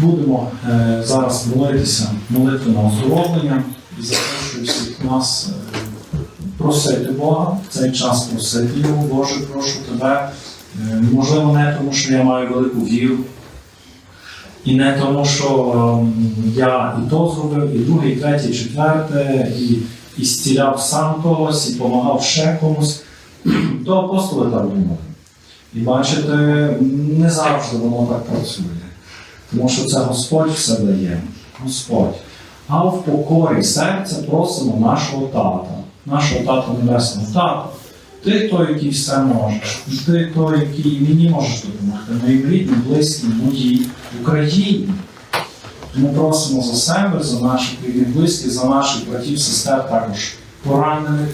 Будемо е, зараз молитися молитву на оздоровлення і запрошую всіх нас е, просити Бога в цей час просити Його, Боже, прошу тебе. Е, можливо, не тому, що я маю велику віру, і не тому, що ем, я і то зробив, і друге, і третє, і четверте, і зціляв сам когось, і допомагав ще комусь. То апостоли так думали. І бачите, не завжди воно так працює. Тому що це Господь все дає. Господь. А в покорі серця просимо нашого тата, нашого тата Небесного Тата. Ти той, який все можеш, ти той, який мені можеш допомогти, моїм рідним, близьким, моїй Україні. Тому просимо за себе, за наших рідних близьких, за наших братів, сестер, також поранених.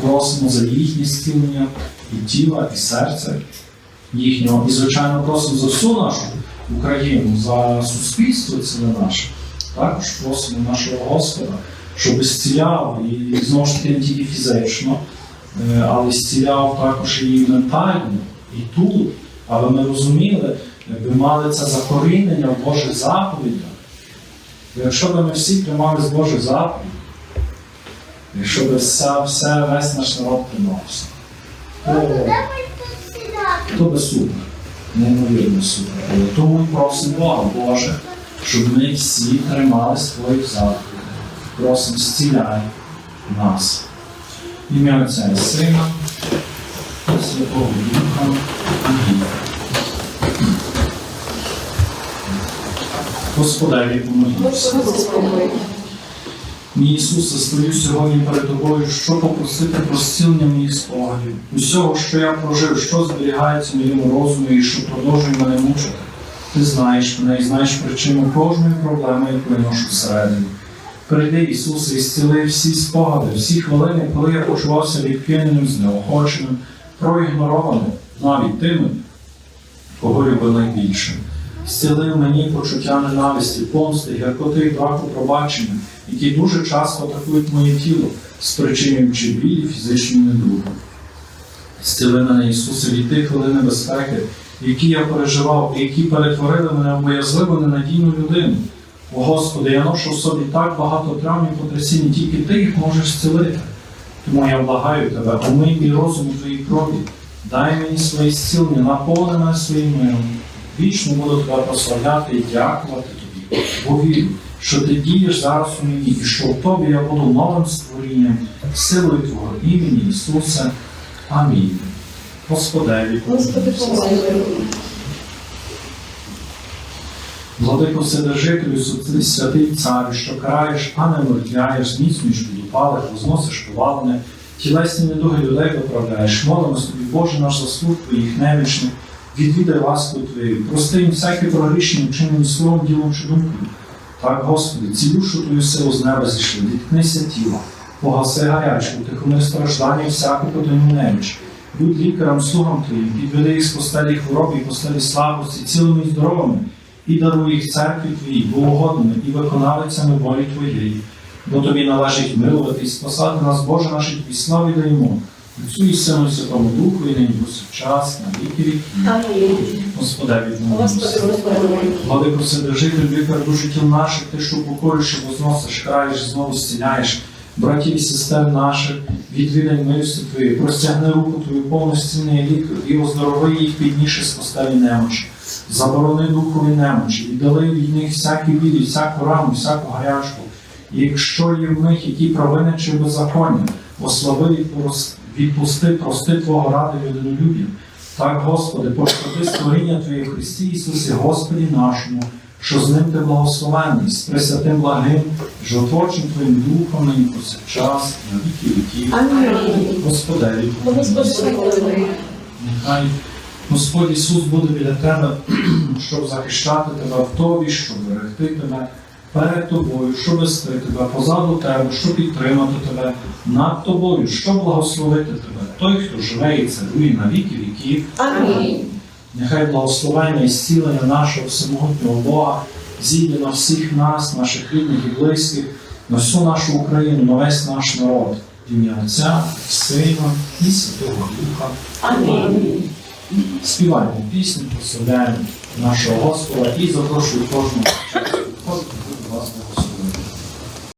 Просимо за їхнє зцілення і тіла, і серця їхнього. І, звичайно, просимо за всю нашу Україну, за суспільство ціле наше. Також просимо нашого Господа, щоб зціляв і знову ж таки не тільки фізично, е, але зціляв також і ментально, і тут, аби ми розуміли, би мали це закорінення в Божих заповідях. Якщо б ми всі тримали з Божих заповідей, якщо б все, все весь наш народ тримався, то, то би супер, неймовірно супер. Тому й просимо Бога, Боже, щоб ми всі тримались твоїх заповідей. Просимо, зціляй нас. Ім'я Отця і Сина і Святого Духа. Амінь. Господеві помолімося. Мій Ісусе, стою сьогодні перед тобою, щоб попросити про зцілення моїх спогадів, усього, що я прожив, що зберігається в моєму розумі і що продовжує мене мучити. Ти знаєш мене і знаєш причину кожної проблеми, яку я ношу всередині. Прийди, Ісусе, і зціли всі спогади, всі хвилини, коли я почувався відкиненим, знеохоченим, проігнорованим, навіть тими, кого любив найбільше. Зцілив мені почуття ненависті, помсти, гіркоти і браку пробачення, які дуже часто атакують моє тіло, спричинюючи біль і фізичні недуги. Зціли мене, Ісусе, від тих хвилин небезпеки, які я переживав, і які перетворили мене в боязливу ненадійну людину. О Господи, я ношу в собі так багато травм і потрясінь, тільки Ти їх можеш зцілити. Тому я благаю тебе, омий мій розум у твоїй крові, дай мені своє зцілення, наповни мене своїм миром. Вічно буду тебе прославляти і дякувати тобі, бо вірю, що ти дієш зараз у мені, і що в тобі я буду новим створінням, силою Твого імені, Ісусе. Амінь. Господеві, Господи, помилуй. Владико Вседержителю, святий царю, що караєш, а не мертвяєш, зміцнюєш підупалих, возносиш повалене, тілесні недуги людей виправляєш, молимось тобі, Боже наш заслуг твоїх немічних, відвідай ласку Твою, прости їм всяке прогрішення, вчинені словом, ділом чи думкою. Так, Господи, цілюшу Твою силу з неба зійшли, відкнися тіла, погаси гарячку, тихомир страждання, всяку потайну неміч. Будь лікарем, слугам Твоїм, підведи їх з постелі хвороби і постелі слабості, цілими і здоровими, і даруй їх церкві Твоїй, богогодними і виконавицями волі Твоєї. Бо Тобі належить милувати і спасати нас, Боже наш, і Тобі славі даємо. Отцю і Сину Святому Духу, і нині повсякчас, на віки. Господеві, Господи, помилуй. Владико Вседержитель, лікар душі тіл наших, ти що покориш возносиш, краєш, знову зціляєш. Братів і сестер наших, відвідай милістю Твою, простягни руку Твою повну зцільний лікар, і оздорови їх підніше з постелі немочі. Заборони духові немочі, віддали від них всякі білі, всяку раму, всяку гарячку. І якщо є в них які провини чи беззаконня, ослави і відпусти, прости Твого ради людинолюб'я. Так, Господи, пошкоди створіння Твоє Христі Ісусі, Господі нашому, що з ним ти благословенний, з пресвятим благим, животворчим Твоїм Духом нині повсякчас, на віки віків. Амінь. Господеві, Господи, нехай Господь Ісус буде біля тебе, щоб захищати тебе в тобі, щоб берегти тебе перед тобою, щоб вести тебе позаду тебе, щоб підтримати тебе над тобою, щоб благословити тебе. Той, хто живе і царює на віки віків. Амінь. Нехай благословення і зцілення нашого всемогутнього Бога зійде на всіх нас, наших рідних і близьких, на всю нашу Україну, на весь наш народ. В ім'я Отця, Сина і Святого Духа. Амінь. Співаємо пісню, прославляємо нашого Господа і запрошую кожного